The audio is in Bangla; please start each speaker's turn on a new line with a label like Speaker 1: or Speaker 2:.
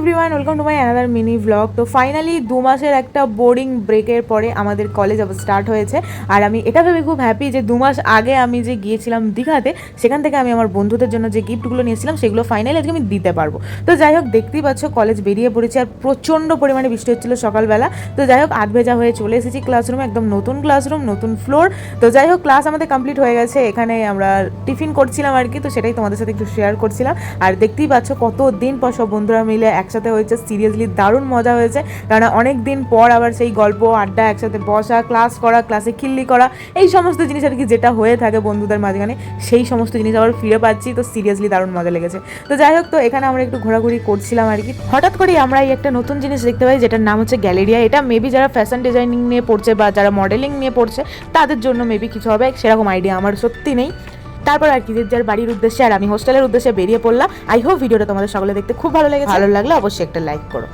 Speaker 1: Everyone welcome to my another mini blog তো ফাইনালি দু মাসের একটা বোর্ডিং ব্রেকের পরে আমাদের কলেজ আবার স্টার্ট হয়েছে। আর আমি এটা ভেবে খুব হ্যাপি যে দু মাস আগে আমি যে গিয়েছিলাম দীঘাতে, সেখান থেকে আমি আমার বন্ধুদের জন্য যে গিফটগুলো নিয়েছিলাম, সেগুলো ফাইনালি আজকে আমি দিতে পারব। তো যাই হোক, দেখতেই পাচ্ছ কলেজ বেরিয়ে পড়েছে আর প্রচণ্ড পরিমাণে বৃষ্টি হচ্ছিল সকালবেলা। তো যাই হোক, আধ ভেজা হয়ে চলে এসেছি ক্লাসরুমে একদম নতুন ক্লাসরুম নতুন ফ্লোর তো যাই হোক ক্লাস আমাদের কমপ্লিট হয়ে গেছে। এখানে আমরা টিফিন করছিলাম আর কি, তো সেটাই তোমাদের সাথে একটু শেয়ার করছিলাম। আর দেখতেই পাচ্ছ কত দিন পর সব বন্ধুরা মিলে একসাথে হয়েছে সিরিয়াসলি দারুণ মজা হয়েছে। কারণ অনেক দিন পর আবার সেই গল্প, আড্ডা একসাথে বসা ক্লাস করা ক্লাসে খিল্লি করা, এই সমস্ত জিনিস আর কি যেটা হয়ে থাকে বন্ধুদের মাঝখানে, সেই সমস্ত জিনিস আবার ফিরে পাচ্ছি। তো সিরিয়াসলি দারুণ মজা লেগেছে। তো যাই হোক, তো এখানে আমরা একটু ঘোরাঘুরি করছিলাম আর কি। হঠাৎ করেই আমরা এই একটা নতুন জিনিস দেখতে পাই, যেটার নাম হচ্ছে গ্যালেরিয়া এটা মেবি যারা ফ্যাশন ডিজাইনিং নিয়ে পড়ছে বা যারা মডেলিং নিয়ে পড়ছে, তাদের জন্য মেবি কিছু হবে, সেরকম আইডিয়া আমার সত্যি নেই। তারপর আর কি, যে যার বাড়ির উদ্দেশ্যে আর আমি হোস্টেলের উদ্দেশ্যে বেরিয়ে পড়লাম। আই হোপ ভিডিওটা তোমাদের সকলে দেখতে খুব ভালো লাগে ভালো লাগলে অবশ্যই একটা লাইক করো।